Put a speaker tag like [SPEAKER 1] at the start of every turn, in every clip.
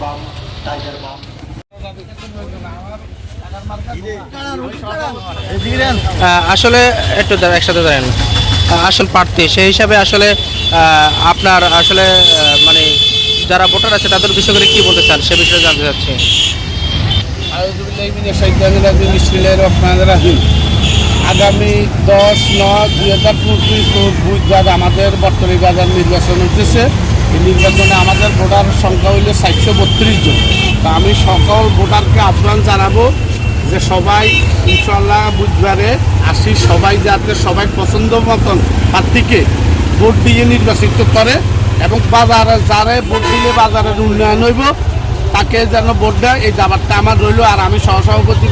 [SPEAKER 1] বাম টাইগার বাম।
[SPEAKER 2] আসলে একটু একসাথে দাঁড়ান। আসল প্রার্থী সেই হিসাবে আসলে আপনার আসলে মানে যারা ভোটার আছে তাদের বিষয় করে কি বলতে চান? সে বিষয়ে জানতে চাচ্ছি।
[SPEAKER 3] আগামী দশ নয় দুই হাজার পঁচিশ বুধবার আমাদের বর্তমানে বাজার নির্বাচন হতেছে এই নির্বাচনে আমাদের ভোটার সংখ্যা হইল চারশো বত্রিশ জন। তা আমি সকল ভোটারকে আহ্বান জানাব যে সবাই ইনশাল্লাহ বুধবারে আসি, সবাই যাতে সবাই পছন্দ মতন প্রার্থীকে ভোট দিয়ে নির্বাচিত করে এবং বাজারে যারে ভোট দিলে বাজারের উন্নয়ন হইব, তাকে যেন ভোট দেয়। এই দাবারটা আমার রইল আর আমি সহসভাপতি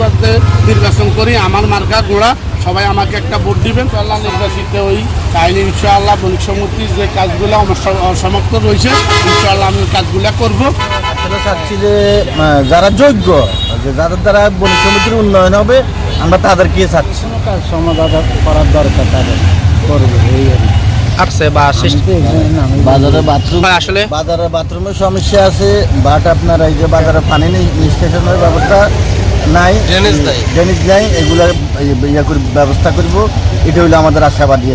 [SPEAKER 3] নির্বাচন করি। আমার মার্কা গোড়া সবাই আমাকে একটা ভোট দিবেন। আল্লাহ নির্বাচিত হই। তাইলে ইনশাআল্লাহ বণিক সমিতির যে কাজগুলো আমার সম- অসমাপ্ত রয়েছে ইনশাআল্লাহ আমি কাজগুলো করব।
[SPEAKER 4] চাচ্ছি যে যারা যোগ্য যে যাদের দ্বারা বন সমিতির উন্নয়ন হবে আমরা তাদেরকে চাচ্ছি। সমাধান করার দরকার তাদের করবে এই
[SPEAKER 2] আসছে বা শেষ
[SPEAKER 4] বাজারে বাথরুম
[SPEAKER 2] আসলে?
[SPEAKER 4] বাজারে বাথরুমের সমস্যা আছে বাট আপনার এই যে বাজারে পানি নিষ্কাশনের ব্যবস্থা নাই
[SPEAKER 2] ড্রেনেজ নাই।
[SPEAKER 4] ড্রেনেজ নাই এগুলা ইয়ে করে ব্যবস্থা করব এটা হলো আমাদের আশাবাদী